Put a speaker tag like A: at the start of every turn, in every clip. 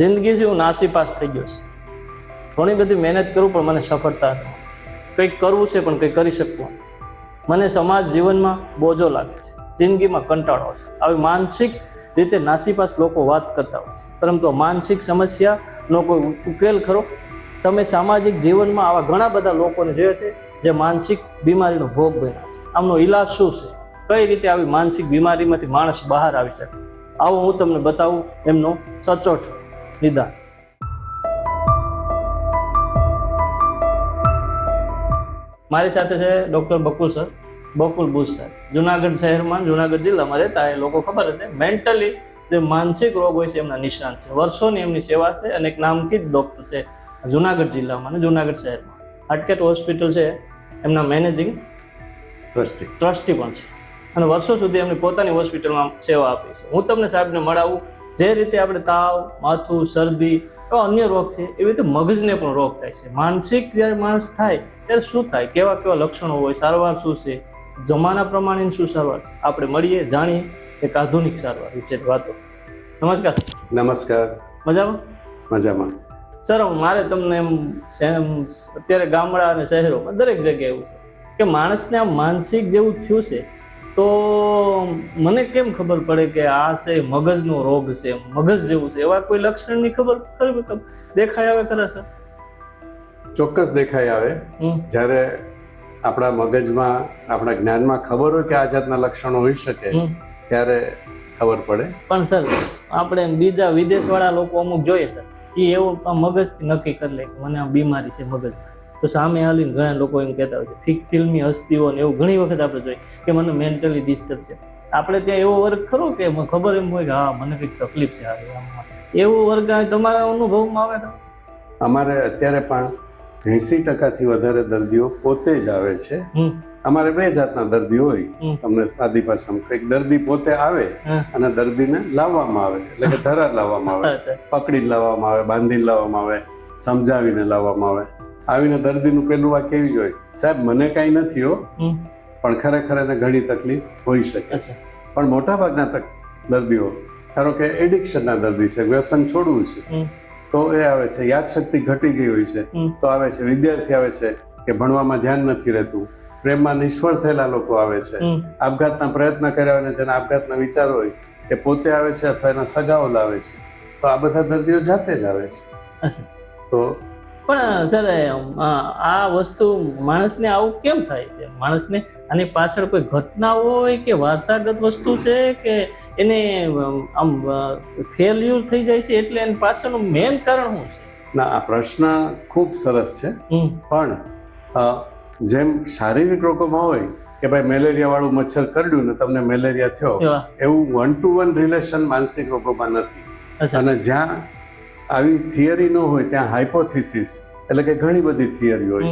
A: જિંદગી છે હું નાસીપાસ થઈ ગયો છે. ઘણી બધી મહેનત કરું પણ મને સફળતા નથી કંઈક કરવું છે પણ કંઈ કરી શકતું નથી. મને સમાજ જીવનમાં બોજો લાગે છે જિંદગીમાં કંટાળો છે આવી માનસિક રીતે નાસીપાસ લોકો વાત કરતા હોય છે. પરંતુ માનસિક સમસ્યાનો કોઈ ઉકેલ ખરો? તમે સામાજિક જીવનમાં આવા ઘણા બધા લોકોને જોયા છે જે માનસિક બીમારીનો ભોગ બન્યા છે. આમનો ઈલાજ શું છે? કઈ રીતે આવી માનસિક બીમારીમાંથી માણસ બહાર આવી શકે? આવો હું તમને બતાવું એમનો સચોટ નિદાન મારી સાથે છે ડૉક્ટર બકુલ સર બકુલ બુશ સાહેબ. જુનાગઢ શહેરમાં જુનાગઢ જિલ્લામાં રહેતા એ લોકો ખબર હશે મેન્ટલી જે માનસિક રોગ હોય છે એમના નિષ્ણાંત છે. વર્ષોની એમની સેવા છે અને એક નામકીત ડૉક્ટર છે જુનાગઢ જિલ્લામાં અને જુનાગઢ શહેરમાં. અટકેટ હોસ્પિટલ છે એમના મેનેજિંગ
B: ટ્રસ્ટી.
A: ટ્રસ્ટી પણ છે. અને વર્ષો સુધી એમની પોતાની હોસ્પિટલમાં સેવા આપી છે. હું તમને સાહેબને મળાવું જે રીતે આપણે તાવ માથું શરદી એવા અન્ય રોગ છે એવી રીતે મગજને પણ રોગ થાય છે. માનસિક જ્યારે માણસ થાય ત્યારે શું થાય? કેવા કેવા લક્ષણો હોય? સારવાર શું છે? જમાના પ્રમાણેની શું સારવાર છે? આપણે મળીએ જાણીએ એક આધુનિક સારવાર વિશે વાતો. નમસ્કાર
B: નમસ્કાર.
A: મજામાં?
B: મજામાં.
A: સર મારે તમને એમ અત્યારે ગામડા અને શહેરોમાં દરેક જગ્યાએ એવું છે કે માણસને આમ માનસિક જેવું થયું છે તો મને કેમ ખબર પડે કે આ છે મગજનો રોગ છે મગજ જેવું છે? એવા કોઈ લક્ષણની ખબર ખરી દેખાય આવે ખરા સર?
B: ચોક્કસ દેખાઈ આવે. જ્યારે આપણા મગજમાં આપણા જ્ઞાનમાં ખબર હોય કે આ જાતના લક્ષણો હોઈ શકે ત્યારે ખબર પડે.
A: પણ સર આપણે બીજા વિદેશવાળા લોકો અમુક જોઈએ સર. એ એવું મગજથી નક્કી કરી લે કે મને આ બીમારી છે મગજ તો સામે હાલીને ઘણા લોકો એમ કહેતા હોય છે ફિક તિલની હસ્તીઓ ને એવું ઘણી વખત આપણે જોઈએ કે મને મેન્ટલી ડિસ્ટર્બ છે. આપણે ત્યાં એવો વર્ગ ખરો કે મને ખબર એમ હોય કે હા મને કંઈક તકલીફ છે એવો વર્ગ તમારા અનુભવમાં આવે તો
B: અમારે અત્યારે પણ એંસી ટકાથી વધારે દર્દીઓ પોતે જ આવે છે. અમારે બે જાતના દર્દી હોય. તમને સાદી ભાષામાં કંઈક દર્દી પોતે આવે અને દર્દીને લાવવામાં આવે એટલે કે ધરા લાવવામાં આવે પકડી લાવવામાં આવે બાંધીને લાવવામાં આવે સમજાવીને લાવવામાં આવે. આવીને દર્દીનું પેલું વાક્ય એવી જ હોય સાહેબ મને કાંઈ નથી હો પણ ખરેખર એને ઘણી તકલીફ હોઈ શકે છે. પણ મોટાભાગના તક દર્દીઓ ધારો કે એડિક્શનના દર્દી છે વ્યસન છોડવું છે તો એ આવે છે યાદશક્તિ ઘટી ગઈ હોય છે તો આવે છે વિદ્યાર્થી આવે છે કે ભણવામાં ધ્યાન નથી રહેતું પ્રેમમાં નિષ્ફળ થયેલા લોકો આવે છે આપઘાતના પ્રયત્ન કર્યા હોય અને જેના આપઘાતના વિચારો હોય એ પોતે આવે છે અથવા એના સગાઓ લાવે છે તો આ બધા દર્દીઓ જાતે જ આવે છે. તો
A: પણ સર આ વસ્તુ માણસને આવું કેમ થાય છે? માણસને આની પાછળ કોઈ ઘટના હોય કે વારસાગત વસ્તુ છે કે એને આમ ફેલ્યુર થઈ જાય છે એટલે એની પાછળનું મેઇન કારણ શું છે?
B: ના આ પ્રશ્ન ખૂબ સરસ છે. પણ જેમ શારીરિક રોગોમાં હોય કે ભાઈ મેલેરિયા વાળું મચ્છર કરડ્યું ને તમને મેલેરિયા થયો એવું વન ટુ વન રિલેશન માનસિક રોગોમાં નથી. અને જ્યાં આવી થિયરી ન હોય ત્યાં હાઇપોથિસિસ એટલે કે ઘણી બધી થિયરી હોય.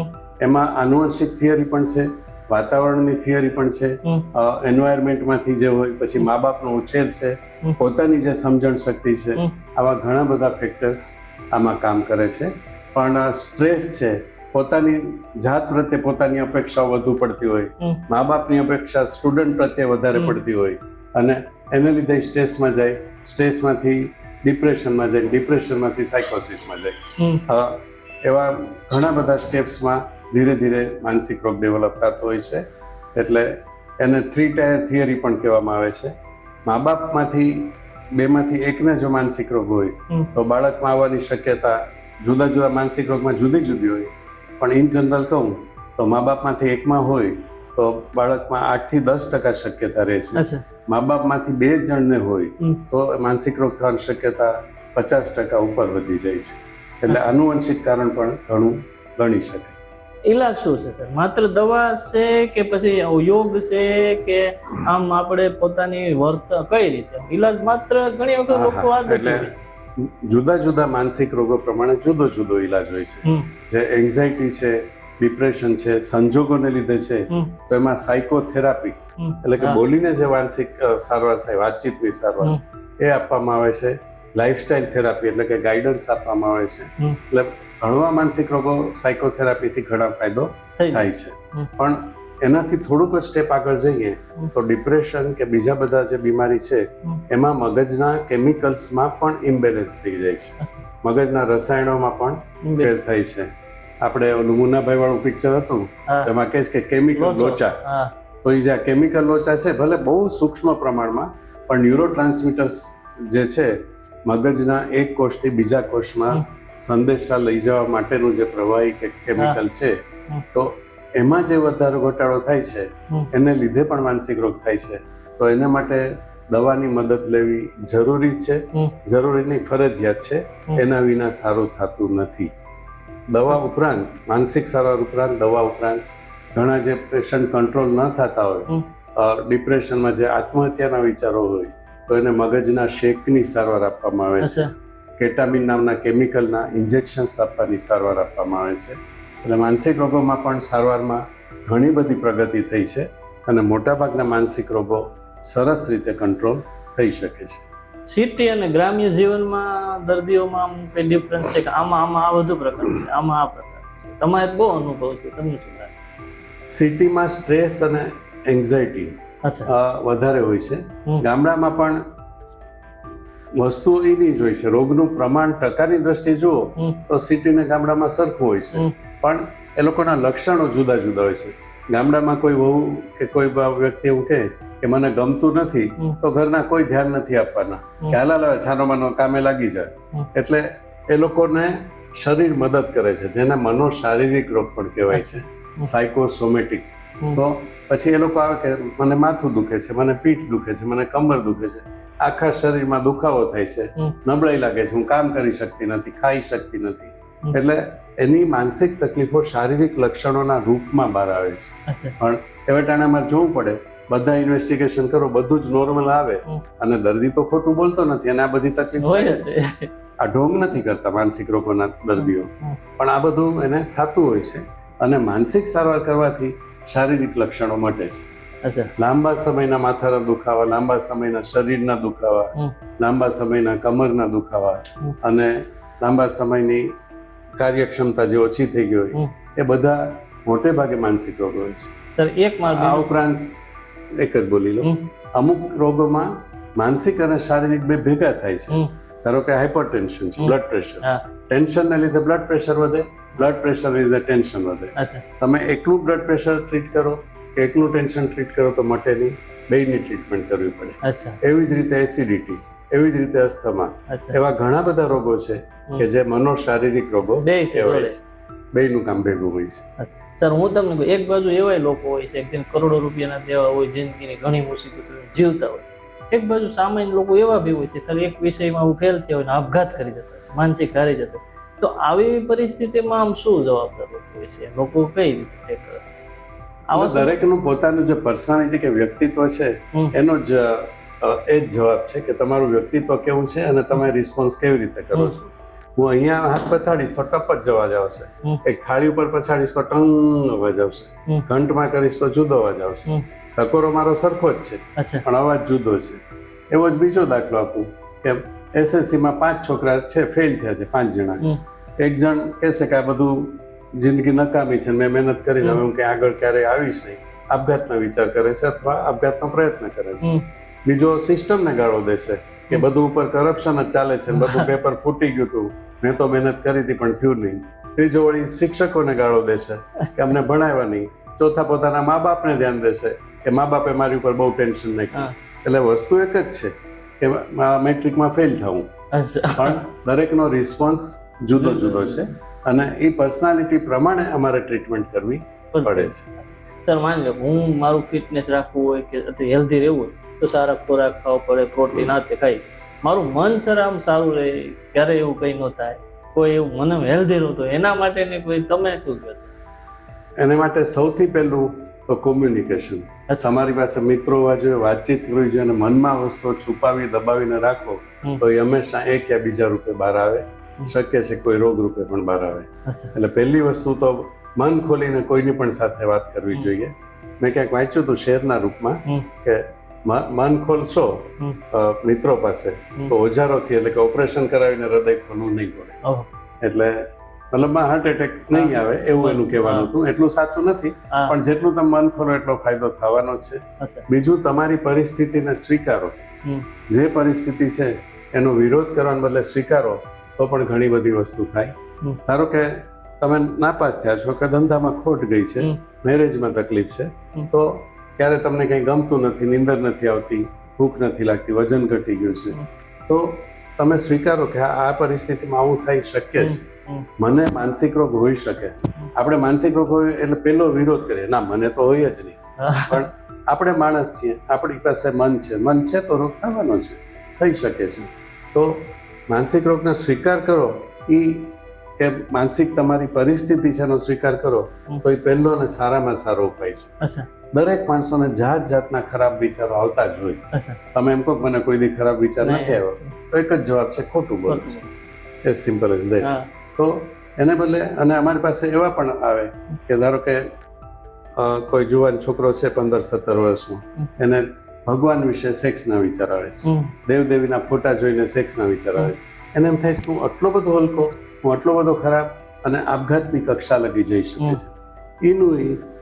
B: એમાં આનુવંશિક થિયરી પણ છે વાતાવરણની થિયરી પણ છે એન્વાયરમેન્ટમાંથી જે હોય પછી મા બાપનો ઉછેર છે પોતાની જે સમજણ શક્તિ છે આવા ઘણા બધા ફેક્ટર્સ આમાં કામ કરે છે. પણ સ્ટ્રેસ છે પોતાની જાત પ્રત્યે પોતાની અપેક્ષાઓ વધુ પડતી હોય. મા બાપની અપેક્ષા સ્ટુડન્ટ પ્રત્યે વધારે પડતી હોય. અને એને લીધે સ્ટ્રેસમાં જાય. સ્ટ્રેસમાંથી ડિપ્રેશનમાં જાય ડિપ્રેશનમાંથી સાયકોસિસમાં જાય. એવા ઘણા બધા સ્ટેપ્સમાં ધીરે ધીરે માનસિક રોગ ડેવલપ થતો હોય છે. એટલે એને થ્રી ટાયર થિયરી પણ કહેવામાં આવે છે. મા બાપમાંથી બેમાંથી એકને જો માનસિક રોગ હોય તો બાળકમાં આવવાની શક્યતા જુદા જુદા માનસિક રોગમાં જુદી જુદી હોય. પણ ઇન જનરલ કહું તો મા બાપમાંથી એકમાં હોય તો બાળકમાં આઠથી દસ ટકા શક્યતા રહે છે. મા બાપમાંથી બે જણને હોય તો માનસિક રોગ થવાની શક્યતા પચાસ ટકા ઉપર વધી જાય છે. એટલે આનુવંશિક કારણ પણ ઘણું ગણી શકાય.
A: ઈલાજ શું છે સર? માત્ર દવા છે કે પછી યોગ છે કે આમ આપણે પોતાની વર્ત કઈ રીતે? ઈલાજ માત્ર ઘણી વખત લોકો
B: હા. એટલે જુદા જુદા માનસિક રોગો પ્રમાણે જુદો જુદો ઈલાજ હોય છે. જે એન્ઝાયટી છે ડિપ્રેશન છે સંજોગોને લીધે છે તો એમાં સાયકોથેરાપી એટલે કે બોલીને જે માનસિક સારવાર થાય વાતચીતની સારવાર એ આપવામાં આવે છે. લાઇફસ્ટાઇલ થેરાપી એટલે કે ગાઈડન્સ આપવામાં આવે છે. એટલે ઘણવા માનસિક રોગો સાયકોથેરાપીથી ઘણા ફાયદો થાય છે. પણ એનાથી થોડુંક જ સ્ટેપ આગળ જઈએ તો ડિપ્રેશન કે બીજા બધા જે બીમારી છે એમાં મગજના કેમિકલ્સમાં પણ ઇમ્બેલેન્સ થઈ જાય છે. મગજના રસાયણોમાં પણ ફેર થાય છે. આપણે ઓલું મુન્નાભાઈ વાળું પિક્ચર હતું એમાં કહે છે કે કેમિકલ
A: લોચા.
B: તો એ જે આ કેમિકલ લોચા છે ભલે બહુ સૂક્ષ્મ પ્રમાણમાં પણ ન્યુરો જે છે મગજના એક કોષથી બીજા કોષમાં સંદેશા લઈ જવા માટેનું જે પ્રવાહી કે કેમિકલ છે તો એમાં જે વધારો ઘટાડો થાય છે એને લીધે પણ માનસિક રોગ થાય છે. તો એના માટે દવાની મદદ લેવી જરૂરી છે. જરૂરી નહીં ફરજિયાત છે. એના વિના સારું થતું નથી. દવા ઉપરાંત માનસિક સારવાર ઉપરાંત દવા ઉપરાંત ઘણા જે પેશન્ટ કંટ્રોલ ન થતા હોય ડિપ્રેશનમાં જે આત્મહત્યાના વિચારો હોય તો એને મગજના શેકની સારવાર આપવામાં આવે છે. કેટામિન નામના કેમિકલના ઇન્જેક્શન્સ આપવાની સારવાર આપવામાં આવે છે. એટલે માનસિક રોગોમાં પણ સારવારમાં ઘણી બધી પ્રગતિ થઈ છે અને મોટાભાગના માનસિક રોગો સરસ રીતે કંટ્રોલ થઈ શકે છે.
A: સિટી અને ગ્રામ્ય જીવનમાં દર્દીઓમાં આમ કઈ ડિફરન્સ છે કે આમાં આમાં આ વધુ પ્રકાર છે આમાં આ પ્રકાર છે? તમારે બહુ અનુભવ છે તમને શું લાગે?
B: સિટીમાં સ્ટ્રેસ અને એન્ઝાયટી વધારે હોય છે. ગામડામાં પણ વસ્તુઓ એની જ હોય છે. રોગનું પ્રમાણ ટકાની દ્રષ્ટિએ જુઓ તો સિટી ને ગામડામાં સરખું હોય છે. પણ એ લોકોના લક્ષણો જુદા જુદા હોય છે. ગામડામાં કોઈ વહુ કે કોઈ વ્યક્તિ એવું કહે કે મને ગમતું નથી. તો ઘરના કોઈ ધ્યાન નથી આપવાના. કે હાલા લાવે છાનો માનો કામે લાગી જાય. એટલે એ લોકોને શરીર મદદ કરે છે જેને મનો શારીરિક રોગ પણ કહેવાય છે. સાયકોસોમેટિક તો પછી એ લોકો આવે કે મને માથું દુખે છે મને પીઠ દુખે છે મને કમર દુખે છે. આખા શરીરમાં દુખાવો થાય છે. નબળાઈ લાગે છે હું કામ કરી શકતી નથી ખાઈ શકતી નથી. એટલે એની માનસિક તકલીફો શારીરિક લક્ષણોના રૂપમાં બહાર આવે છે. પણ એવા ટાણે અમારે જોવું પડે બધા ઇન્વેસ્ટિગેશન કરો બધું જ નોર્મલ આવે. અને દર્દી તો ખોટું બોલતો નથી અને આ બધી તકલીફ
A: હોય
B: છે. આ ઢોંગ નથી કરતા માનસિક રોગોના દર્દીઓ. પણ આ બધું એને થતું હોય છે. અને માનસિક સારવાર કરવાથી શારીરિક લક્ષણો મટે છે. લાંબા સમયના માથાના દુખાવા લાંબા સમયના શરીરના દુખાવા લાંબા સમયના કમરના દુખાવા. અને લાંબા સમયની કાર્યક્ષમતા જે ઓછી થઈ ગઈ હોય એ બધા મોટે ભાગે માનસિક રોગો હોય છે.
A: સર એક
B: આ ઉપરાંત એક જ બોલી લો. અમુક રોગોમાં માનસિક અને શારીરિક બે ભેગા થાય છે. ધારો કે હાઇપરટેન્શન છે બ્લડ પ્રેશર ટેન્શનને લીધે બ્લડ પ્રેશર વધે બ્લડ પ્રેશરને લીધે ટેન્શન વધે.
A: અચ્છા.
B: તમે એકલું બ્લડ પ્રેશર ટ્રીટ કરો કે એકલું ટેન્શન ટ્રીટ કરો તો મટે નહીં. બેયની ટ્રીટમેન્ટ કરવી પડે.
A: અચ્છા.
B: એવી જ રીતે એસિડિટી એવી જ રીતે અસ્થમા એવા ઘણા બધા રોગો છે કે જે મનો શારીરિક રોગો
A: બે
B: કહેવાય છે. બેયનું કામ ભેગું હોય છે.
A: સર. હું તમને એક બાજુ એવાય લોકો હોય છે જેને કરોડો રૂપિયાના દેવા હોય જિંદગીની ઘણી મુસીબતો જીવતા હોય છે. એક બાજુ સામાન્ય લોકો એવા બી હોય છે ખાલી એક વિષયમાં હું ફેલ થયા હોય આપઘાત કરી જતા હોય છે માનસિક હારી જતા તો આવી પરિસ્થિતિમાં આમ શું જવાબદાર હોય છે? લોકો કઈ રીતે કરે? આવા
B: દરેકનું પોતાનું જે પર્સનાલિટી કે વ્યક્તિત્વ છે એનો જ એ જ જવાબ છે કે તમારું વ્યક્તિત્વ કેવું છે અને તમે રિસ્પોન્સ કેવી રીતે કરો છો? હું અહીંયા હાથ પછાડીશ તો ટપ જ અવાજ આવશે એક થાળી ઉપર પછાડીશ તો ટંગ અવાજ આવશે ઘંટમાં કરીશ તો જુદો અવાજ આવશે ટકોરો મારો સરખો જ છે પણ અવાજ જુદો છે. એવો જ બીજો દાખલો આપું કે એસએસસીમાં પાંચ છોકરા છે ફેલ થયા છે પાંચ જણા. એક જણ કહેશે કે આ બધું જિંદગી નકામી છે મેં મહેનત કરીને હવે હું ક્યાં આગળ ક્યારેય આવીશ નહીં. આપઘાતનો વિચાર કરે છે અથવા આપઘાતનો પ્રયત્ન કરે છે. બીજો સિસ્ટમને ગાળો દેશે કે બધું ઉપર કરપ્શન જ ચાલે છે બધું પેપર ફૂટી ગયું હતું મેં તો મહેનત કરી હતી પણ થયું નહીં. ત્રીજો વળી શિક્ષકોને ગાળો દેશે કે અમને ભણાવ્યા નહીં. ચોથા પોતાના મા બાપને ધ્યાન દેશે કે મા બાપે મારી ઉપર બહુ ટેન્શન નાખ્યું. એટલે વસ્તુ એક જ છે કે મેટ્રિકમાં ફેલ થવું પણ દરેકનો રિસ્પોન્સ જુદો જુદો છે અને એ પર્સનાલિટી પ્રમાણે અમારે ટ્રીટમેન્ટ કરવી પડે છે.
A: સર માની લો હું મારું ફિટનેસ રાખવું હોય કે હેલ્ધી રહેવું હોય તો સારા ખોરાક ખાવો પડે પ્રોટીન આ તે ખાઈ છે. મારું મન સર આમ સારું રહે ક્યારે એવું કંઈ ન થાય. કોઈ એવું મને હેલ્ધી રહું તો એના માટેની કોઈ તમે શું કહો છો?
B: એને માટે સૌથી પહેલું તો કોમ્યુનિકેશન. તમારી પાસે મિત્રો હોવા જોઈએ વાતચીત કરવી જોઈએ અને મનમાં વસ્તુઓ છુપાવી દબાવીને રાખો તો એ હંમેશા એક યા બીજા રૂપે બહાર આવે. શક્ય છે કોઈ રોગ રૂપે પણ બહાર આવે. એટલે પહેલી વસ્તુ તો મન ખોલીને કોઈની પણ સાથે વાત કરવી જોઈએ. મેં ક્યાંક વાંચ્યું હતું શેરના રૂપમાં કે મન ખોલશો મિત્રો પાસે. તો ઓજારોથી એટલે કે ઓપરેશન કરાવીને હૃદય ખોલવું નહીં પડે. એટલે મતલબમાં હાર્ટ એટેક નહીં આવે એવું એનું કહેવાનું હતું. એટલું સાચું નથી પણ જેટલું તમે મન ખોલો એટલો ફાયદો થવાનો છે. બીજું તમારી પરિસ્થિતિને સ્વીકારો. જે પરિસ્થિતિ છે એનો વિરોધ કરવાને બદલે સ્વીકારો તો પણ ઘણી બધી વસ્તુ થાય. ધારો કે તમે નાપાસ થયા છો કે ધંધામાં ખોટ ગઈ છે મેરેજમાં તકલીફ છે તો ત્યારે તમને કંઈ ગમતું નથી નીંદર નથી આવતી ભૂખ નથી લાગતી વજન ઘટી ગયું છે. તો તમે સ્વીકારો કે આ પરિસ્થિતિમાં આવું થઈ શક્ય છે. મને માનસિક રોગ હોઈ શકે. આપણે માનસિક રોગ હોય એટલે પેલો વિરોધ કરીએ. ના મને તો હોય જ નહીં. પણ આપણે માણસ છીએ આપણી પાસે મન છે. મન છે તો રોગ થવાનો છે. થઈ શકે છે. તો માનસિક રોગનો સ્વીકાર કરો. એ એ માનસિક તમારી પરિસ્થિતિ છે એનો સ્વીકાર કરો. તો એ પહેલો અને સારામાં સારો ઉપાય છે.
A: અચ્છા.
B: દરેક માણસોને જાત જાતના ખરાબ વિચારો આવતા જ હોય. તમે એમ કહો મને કોઈ દી ખરાબ વિચાર નથી આવ્યો. તો એક જ જવાબ છે ખોટું બોલું
A: છે.
B: એઝ સિમ્પલ એઝ દેટ તો એને બદલે અને અમારી પાસે એવા પણ આવે કે ધારો કે કોઈ જુવાન છોકરો છે પંદર સત્તર વર્ષનો. એને ભગવાન વિશે સેક્સના વિચાર આવે છે. દેવદેવીના ફોટા જોઈને સેક્સના વિચાર આવે એને એમ થાય છે કે હું આટલો બધો હલકો હું આટલો બધો ખરાબ અને આપઘાતની કક્ષા લગી જઈ શકે છે. એનું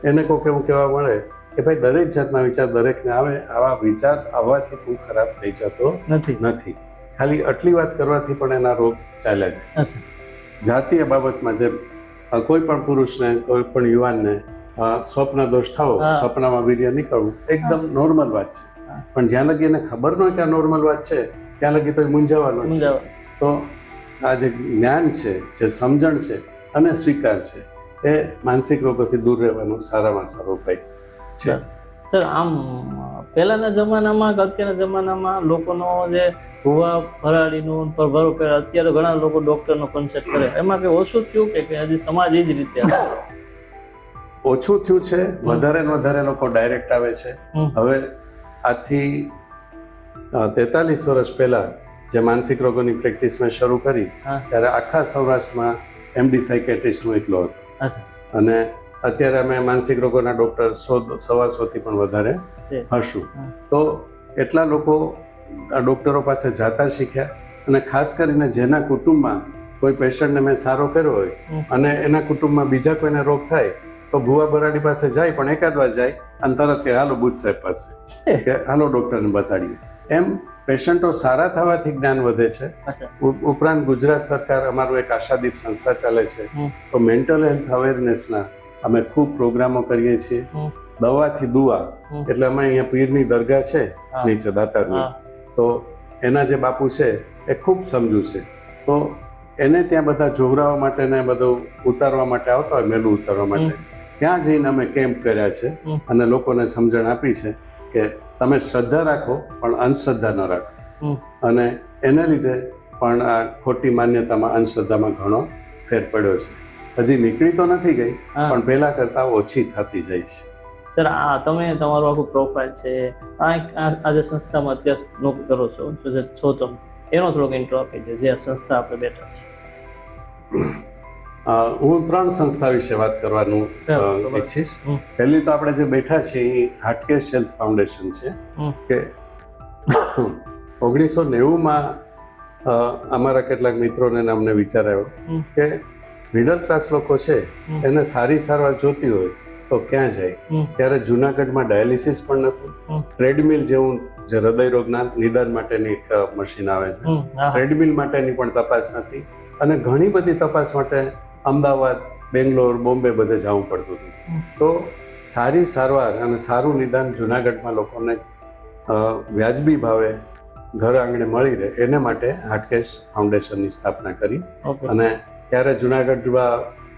B: એને કોઈક એવું કહેવા મળે કે ભાઈ દરેક જાતના વિચાર દરેકને આવે આવા વિચાર આવવાથી તું ખરાબ થઈ જતો
A: નથી.
B: નથી. ખાલી આટલી વાત કરવાથી પણ એના રોગ ચાલ્યા જાય. જાતીય બાબતમાં જેમ કોઈ પણ પુરુષને કોઈ પણ યુવાનને સ્વપ્ન દોષ થવો. સપનામાં વીર્ય નીકળવું એકદમ નોર્મલ વાત છે. પણ જ્યાં લગી એને ખબર ન હોય કે આ નોર્મલ વાત છે ત્યાં લગી તો એ મૂંઝાવાનો છે. તો આ જે જ્ઞાન છે જે સમજણ છે અને સ્વીકાર છે એ માનસિક રોગોથી દૂર રહેવાનો સારામાં સારો ઉપાય. છે.
A: સર આમ પહેલાના જમાનામાં કે અત્યારના જમાનામાં લોકોનો જે ભૂવા ફરાળીનું પર ભરો કરે અત્યારે ઘણા લોકો ડૉક્ટરનો કન્સલ્ટ કરે. એમાં કંઈ ઓછું થયું કે કે હજી સમાજ એ જ રીતે
B: ઓછું થયું છે. વધારે ને વધારે લોકો ડાયરેક્ટ આવે છે. હવે આજથી તેતાલીસ વર્ષ પહેલા જે માનસિક રોગોની પ્રેક્ટિસ મેં શરૂ કરી. ત્યારે આખા સૌરાષ્ટ્રમાં એમડી સાયકેટ્રિસ્ટ હું એકલો હતો. અને અત્યારે અમે માનસિક રોગોના ડૉક્ટર સો સવાસોથી પણ વધારે હશું. તો એટલા લોકો ડૉક્ટરો પાસે જાતા શીખ્યા અને ખાસ કરીને જેના કુટુંબમાં કોઈ પેશન્ટને મેં સારો કર્યો હોય અને એના કુટુંબમાં બીજા કોઈને રોગ થાય તો ભુવા બરાડી પાસે જાય પણ એકાદ વાર જાય અને તરત કે હાલો બુધ સાહેબ પાસે. કે હાલો ડૉક્ટરને બતાડીએ. એમ પેશન્ટો સારા થવાથી જ્ઞાન વધે છે. ઉપરાંત ગુજરાત સરકાર અમારું એક આશાદીપ સંસ્થા ચાલે છે. તો મેન્ટલ હેલ્થ અવેરનેસના અમે ખૂબ પ્રોગ્રામો કરીએ છીએ. દવાથી દુઆ. એટલે અમે અહીંયા પીરની દરગાહ છે નીચે દાતારની. તો એના જે બાપુ છે એ ખૂબ સમજુ છે. તો એને ત્યાં બધા જોવરાવા માટે ને બધું ઉતારવા માટે આવતા હોય મેલું ઉતારવા માટે. ત્યાં જઈને અમે કેમ્પ કર્યા છે અને લોકોને સમજણ આપી છે કે તમે શ્રદ્ધા રાખો પણ અંધશ્રદ્ધા ન રાખો. અને એને લીધે પણ આ ખોટી માન્યતામાં અંધશ્રદ્ધામાં ઘણો ફેર પડ્યો છે. હજી નીકળી તો નથી ગઈ પણ પહેલા કરતાં ઓછી થતી જાય છે.
A: સર આ તમે તમારું આખું પ્રોફાઇલ છે આ જે સંસ્થામાં અત્યારે નોકરી કરો છો જે છો તમે એનો થોડોક ઇન્ટ્રો આપી દો જે આ સંસ્થા આપણે બેઠા છે.
B: હું ત્રણ સંસ્થા વિશે વાત કરવાનું. ઈચ્છીશ. પહેલી તો આપણે જે બેઠા છીએ એ હાટકેશ હેલ્થ ફાઉન્ડેશન છે કે ઓગણીસો નેવુંમાં અમારા કેટલાક મિત્રોને અમને વિચાર આવ્યો કે મિડલ ક્લાસ લોકો છે એને સારી સારવાર જોતી હોય તો ક્યાં જાય? ત્યારે જુનાગઢમાં ડાયાલિસિસ પણ
A: નથી.
B: ટ્રેડમિલ જેવું જે હૃદય રોગના નિદાન માટેની મશીન આવે છે. ટ્રેડમિલ માટેની પણ તપાસ નથી. અને ઘણી બધી તપાસ માટે અમદાવાદ બેંગ્લોર બોમ્બે બધે જવું પડતું હતું. તો સારી સારવાર અને સારું નિદાન જુનાગઢમાં લોકોને વ્યાજબી ભાવે ઘર આંગણે મળી રહે એને માટે હાટકેશ ફાઉન્ડેશનની સ્થાપના કરી અને ત્યારે જુનાગઢ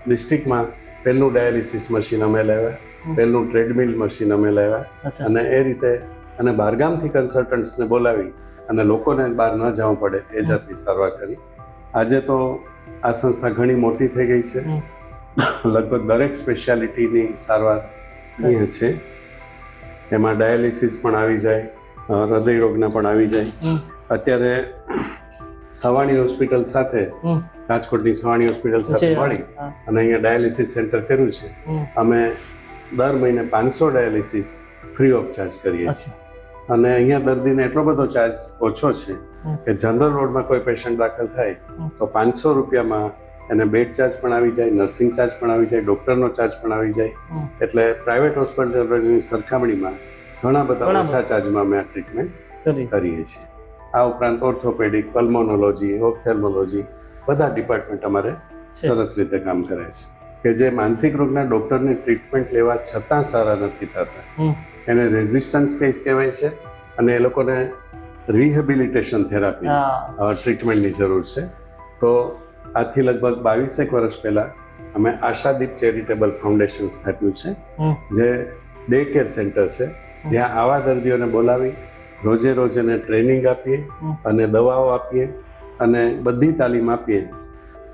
B: ડિસ્ટ્રિક્ટમાં પહેલું ડાયાલિસિસ મશીન અમે લાવ્યા. પહેલું ટ્રેડમિલ મશીન અમે લાવ્યા. અને એ રીતે અને બહારગામથી કન્સલ્ટન્ટ્સને બોલાવી અને લોકોને બહાર ન જવું પડે એ જાતની સારવાર કરી. આજે તો આ સંસ્થા ઘણી મોટી થઈ ગઈ છે. લગભગ દરેક સ્પેશિયાલિટીની સારવાર અહીંયા છે. એમાં ડાયાલિસિસ પણ આવી જાય હૃદય રોગના પણ આવી જાય. અત્યારે સવાણી હોસ્પિટલ સાથે રાજકોટની સવાણી હોસ્પિટલ સાથે મળી. અને અહીંયા ડાયાલિસિસ સેન્ટર કર્યું છે. અમે દર મહિને પાંચસો ડાયાલિસિસ ફ્રી ઓફ ચાર્જ કરીએ છીએ. અને અહીંયા દર્દીને એટલો બધો ચાર્જ ઓછો છે કે જનરલ રોડમાં કોઈ પેશન્ટ દાખલ થાય તો પાંચસો રૂપિયામાં એને બેડ ચાર્જ પણ આવી જાય નર્સિંગ ચાર્જ પણ આવી જાય ડૉક્ટરનો ચાર્જ પણ આવી જાય. એટલે પ્રાઇવેટ હોસ્પિટલની સરખામણીમાં ઘણા બધા ઓછા ચાર્જમાં અમે આ ટ્રીટમેન્ટ કરીએ છીએ. આ ઉપરાંત ઓર્થોપેડિક પલ્મોનોલોજી ઓપ્થેલ્મોલોજી બધા ડિપાર્ટમેન્ટ અમારે સરસ રીતે કામ કરે છે. કે જે માનસિક રોગના ડૉક્ટરની ટ્રીટમેન્ટ લેવા છતાં સારા નથી થતા. એને રેઝિસ્ટન્સ કેસ કહેવાય છે? અને એ લોકોને રિહેબિલિટેશન થેરાપી ટ્રીટમેન્ટની જરૂર છે. તો આજથી લગભગ બાવીસેક વર્ષ પહેલાં અમે આશાદીપ ચેરિટેબલ ફાઉન્ડેશન સ્થાપ્યું છે. જે ડે કેર સેન્ટર છે. જ્યાં આવા દર્દીઓને બોલાવી રોજે રોજ એને ટ્રેનિંગ આપીએ અને દવાઓ આપીએ અને બધી તાલીમ આપીએ.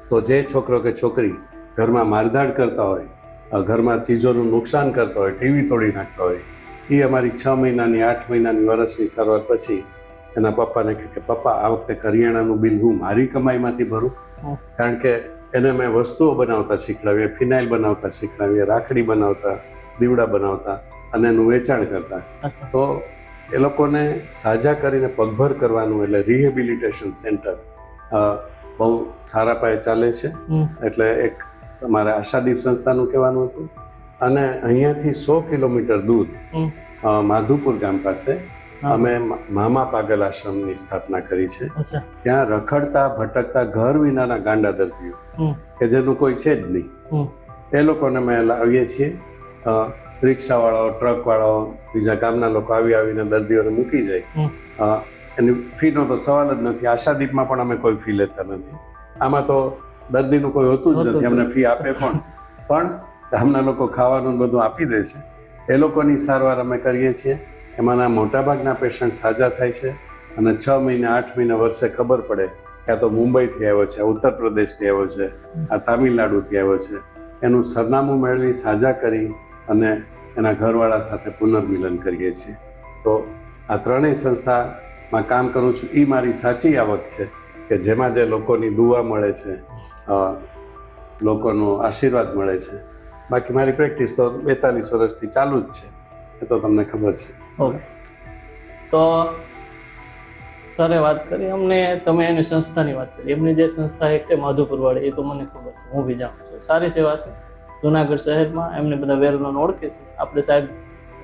B: તો જે છોકરો કે છોકરી ઘરમાં મારધાડ કરતા હોય ઘરમાં ચીજોનું નુકસાન કરતા હોય ટીવી તોડી નાખતા હોય એ અમારી છ મહિનાની આઠ મહિનાની વર્ષની સારવાર પછી એના પપ્પાને કહે કે પપ્પા આ વખતે કરિયાણાનું બિલ હું મારી કમાઈમાંથી ભરું? કારણ કે એને મેં વસ્તુઓ બનાવતા શીખડાવીએ ફિનાઇલ બનાવતા શીખડાવીએ રાખડી બનાવતા દીવડા બનાવતા અને એનું વેચાણ કરતા. તો એ લોકોને સાજા કરીને પગભર કરવાનું એટલે રિહેબિલિટેશન સેન્ટર બહુ સારા પાયે ચાલે છે. એટલે એક મારે આશાદીપ સંસ્થાનું કહેવાનું હતું. અને અહીંયાથી સો કિલોમીટર દૂર માધુપુર ગામ પાસે અમે મામા પાગલ આશ્રમની સ્થાપના કરી છે. ત્યાં રખડતા ભટકતા ઘર વિનાના ગાંડા દર્દીઓ કે જેનું કોઈ છે જ નહીં. એ લોકોને અમે લાવીએ છીએ. અ, રિક્ષાવાળાઓ ટ્રકવાળાઓ બીજા ગામના લોકો આવી આવીને દર્દીઓને મૂકી જાય. એની ફીનો તો સવાલ જ નથી. આશાદીપમાં પણ અમે કોઈ ફી લેતા નથી. આમાં તો દર્દીનું કોઈ હોતું જ નથી. અમને ફી આપે પણ. પણ ગામના લોકો ખાવાનું બધું આપી દે છે. એ લોકોની સારવાર અમે કરીએ છીએ. એમાંના મોટાભાગના પેશન્ટ સાજા થાય છે અને છ મહિના આઠ મહિના વર્ષે ખબર પડે કે આ તો મુંબઈથી આવ્યો છે ઉત્તર પ્રદેશથી આવ્યો છે આ તામિલનાડુથી આવ્યો છે. એનું સરનામું મેળવી સાજા કરી અને એના ઘરવાળા સાથે પુનર્મિલન કરીએ છીએ. તો આ ત્રણેય સંસ્થામાં કામ કરું છું. એ મારી સાચી આવક છે કે જેમાં જે લોકોની દુઆ મળે છે લોકોનો આશીર્વાદ મળે છે. બાકી મારી પ્રેક્ટિસ તો બેતાલીસ વર્ષથી ચાલુ જ છે. એ તો તમને ખબર છે.
A: ઓકે. તો સરે વાત કરી, અમને તમે એની સંસ્થાની વાત કરી. એમની જે સંસ્થા એક છે, માધુપુરવાળી, એ તો મને ખબર છે. હું બી જાણું છું. સારી સેવા છે. જુનાગઢ શહેરમાં એમને બધા વેરલોને ઓળખે છે. આપણે સાહેબ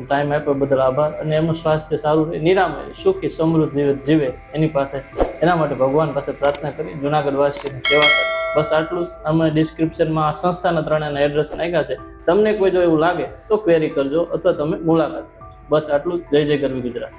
A: ટાઈમ આપ્યો, બદલ આભાર. અને એમનું સ્વાસ્થ્ય સારું રહે, નિરામય સુખી, સમૃદ્ધ જીવન જીવે એની પાસે. એના માટે ભગવાન પાસે પ્રાર્થના કરી જુનાગઢવાસીની સેવા કરી. બસ આટલું જ. અમે ડિસ્ક્રિપ્શનમાં આ સંસ્થાના ત્રણેના એડ્રેસ નાખ્યા છે. તમને કોઈ જો એવું લાગે, તો ક્વેરી કરજો અથવા તમે મુલાકાત કરજો. બસ આટલું જય જય ગરવી ગુજરાત.